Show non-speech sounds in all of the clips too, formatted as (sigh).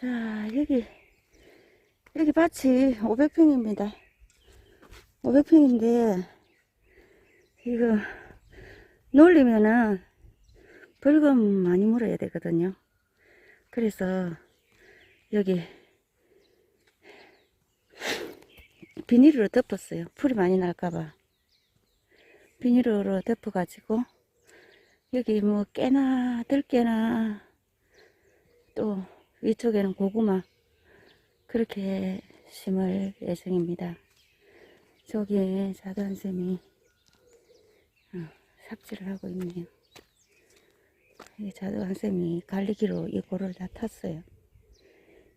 자, 여기, 여기 밭이 500평입니다. 500평인데, 이거, 놀리면은, 벌금 많이 물어야 되거든요. 그래서, 여기, 비닐으로 덮었어요. 풀이 많이 날까봐. 비닐으로 덮어가지고, 여기 뭐, 깨나, 들깨나, 또, 위쪽에는 고구마, 그렇게 심을 예정입니다. 저기에 자두한샘이 어, 삽질을 하고 있네요. 이 자두한샘이 갈리기로 이 골을 다 탔어요.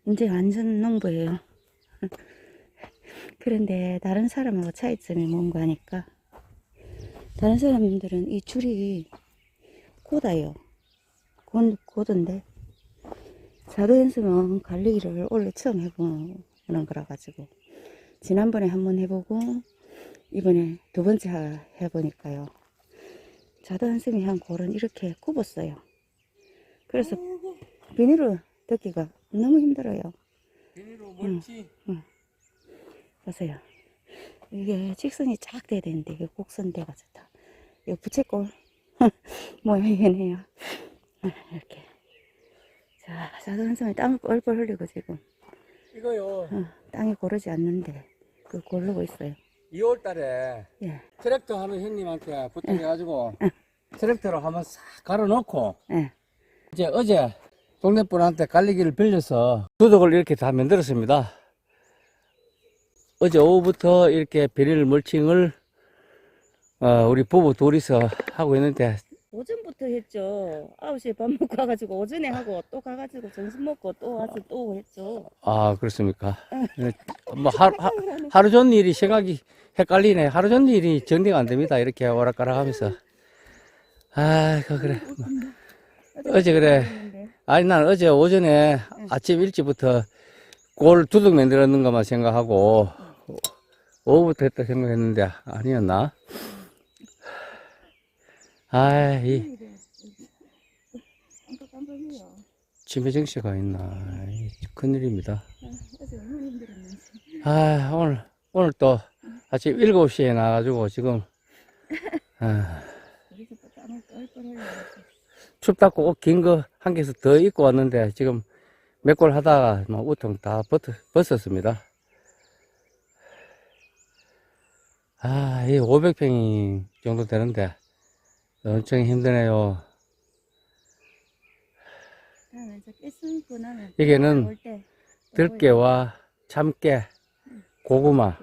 이제 완전 농부예요. (laughs) 그런데 다른 사람하고 차이점이 뭔가 하니까 다른 사람들은 이 줄이 고다요. 고, 고던데 자두연습은 갈리기를 원래 처음 해보는 거라 가지고 지난번에 한번 해보고 이번에 두 번째 하- 해보니까요. 자두연습이 한 골은 이렇게 굽었어요. 그래서 비닐로 듣기가 너무 힘들어요. 비닐로 멀지. 보세요. 이게 직선이 쫙 돼야 되는데 이게 곡선 돼가 좋다. 이거 부채꼴 (laughs) 모양이네요. 이렇게 자 자두연습이 땀을 뻘뻘 흘리고 지금 이거요. 어, 땅이 고르지 않는데 그 고르고 있어요. 2월 달에 예, 트랙터 하는 형님한테 부탁해가지고 트랙터로 한번 싹 갈아 넣고 예. 이제 어제 동네 분한테 갈리기를 빌려서 두둑을 이렇게 다 만들었습니다. 어제 오후부터 이렇게 비닐 멀칭을 어, 우리 부부 둘이서 하고 있는데 오전부터 했죠. 9시에 밥 먹고 와가지고 오전에 하고 또 가가지고 점심 먹고 또 와서 또 했죠. 아 그렇습니까? 뭐 하루, 하, 하루 종일 일이 생각이 헷갈리네. 하루 종일 일이 정리가 안 됩니다. 이렇게 오락가락 하면서. 아이고 그래. 어제 그래. 아니 난 어제 오전에 아침 일찍부터 골 두둑 만들었는 것만 생각하고 오후부터 했다 생각했는데 아니었나? 아이 해요. 치매정시가 있나 이 큰일입니다. 힘들었는지. 아 오늘 오늘 또 아침 7시에 나가지고 지금 아. 춥다고 옷 긴 거 한 개서 더 입고 왔는데 지금 몇 골 하다가 뭐 우통 다 벗, 벗었습니다. 아, 이 500평 정도 되는데 엄청 힘드네요. 때. 들깨와 참깨, 고구마,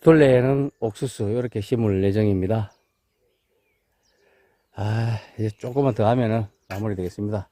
둘레에는 옥수수 이렇게 심을 예정입니다. 아, 이제 조금만 더 하면은 마무리 되겠습니다.